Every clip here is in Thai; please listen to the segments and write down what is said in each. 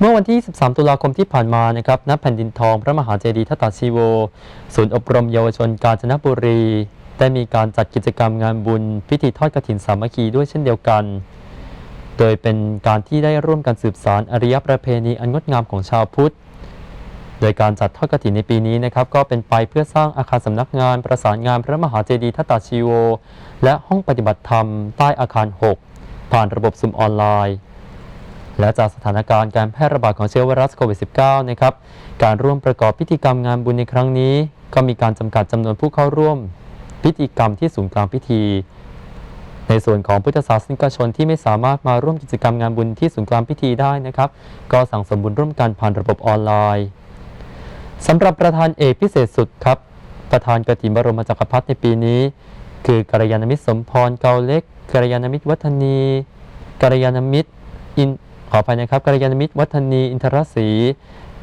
เมื่อวันที่23ตุลาคมที่ผ่านมานะครับ ณ แผ่นดินทอง พระมหาเจดีย์ทัตตาชีโว ศูนย์อบรมเยาวชนกาญจนบุรี ได้มีการจัดกิจกรรมงานบุญ พิธีทอดกฐินสามัคคีด้วยเช่นเดียวกัน โดยเป็นการที่ได้ร่วมกันสืบสารอริยประเพณีอันงดงามของชาวพุทธ โดยการจัดทอดกฐินในปีนี้นะครับ ก็เป็นไปเพื่อสร้างอาคารสำนักงานประสานงานพระมหาเจดีย์ทัตตาชีโว และห้องปฏิบัติธรรม ใต้อาคาร 6 ผ่านระบบซุมออนไลน์ และจากสถานการณ์การแพร่ระบาดของเชื้อไวรัสโควิด -19 นะครับ การร่วมประกอบพิธีกรรมงานบุญในครั้งนี้ ก็มีการจำกัดจำนวนผู้เข้าร่วม พิธีกรรมที่ศูนย์กลางพิธี ในส่วนของพุทธศาสนิกชนที่ไม่สามารถมาร่วมกิจกรรมงานบุญที่ศูนย์กลางพิธีได้นะครับ ก็สั่งสมบุญร่วมกันผ่านระบบออนไลน์สำหรับประธานเอกพิเศษสุดครับ ประธานกฐิบรมจักรพรรดิในปีนี้ คือกัลยาณมิตรสมพรเกาเล็กกัลยาณมิตรวัฒนีกัลยาณมิตรอิน ออภัยนะครับกัลยาณมิตรวัฒนีอินทรศรี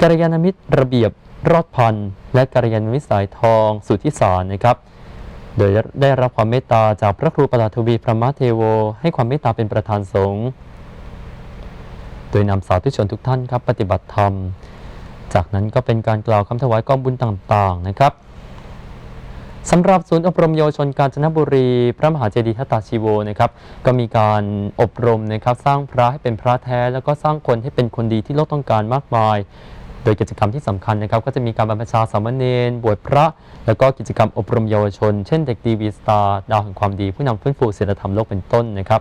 กัลยาณมิตรระเบียบรอดพันและกัลยาณมิตรสายทองสุทธิสารนะครับโดยได้รับความเมตตาจากพระครูประหลัดทวีพระมะเทโว ให้ความเมตตาเป็นประธานสงฆ์โดยนำสาธุชนทุกท่านครับปฏิบัติธรรม จากนั้นก็เป็นการกล่าวคำถวายกองบุญต่างๆนะครับ สำหรับศูนย์อบรมเยาวชนกาญจนบุรี พระมหาเจดีย์ทัตตาชีโวนะครับก็มีการอบรมนะครับสร้างพระให้เป็นพระแท้ แล้วก็สร้างคนให้เป็นคนดีที่โลกต้องการมากมาย โดยกิจกรรมที่สำคัญนะครับก็จะมีการบรรพชาสามเณรบวชพระ แล้วก็กิจกรรมอบรมเยาวชน เช่นเด็กดีวีสตาร์ดาวแห่งความดีผู้นำฟื้นฟูศีลธรรมโลกเป็นต้นนะครับ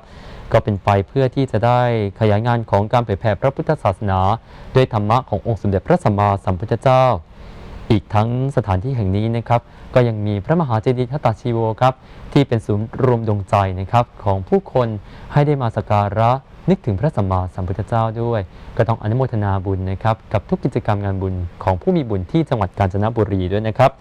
ก็เป็นไปเพื่อที่จะได้ขยายงานของการเผยแผ่พระพุทธศาสนา ด้วยธรรมะขององค์สมเด็จพระสัมมาสัมพุทธเจ้า อีกทั้งสถานที่แห่งนี้นะครับ ก็ยังมีพระมหาเจดีย์ทัตตาชีโวครับที่เป็นศูนย์รวมดวงใจนะครับของผู้คนให้ได้มาสักการะนึกถึงพระสัมมาสัมพุทธเจ้าด้วย ก็ต้องอนุโมทนาบุญนะครับกับทุกกิจกรรมงานบุญของผู้มีบุญที่จังหวัดกาญจนบุรีด้วยนะครับ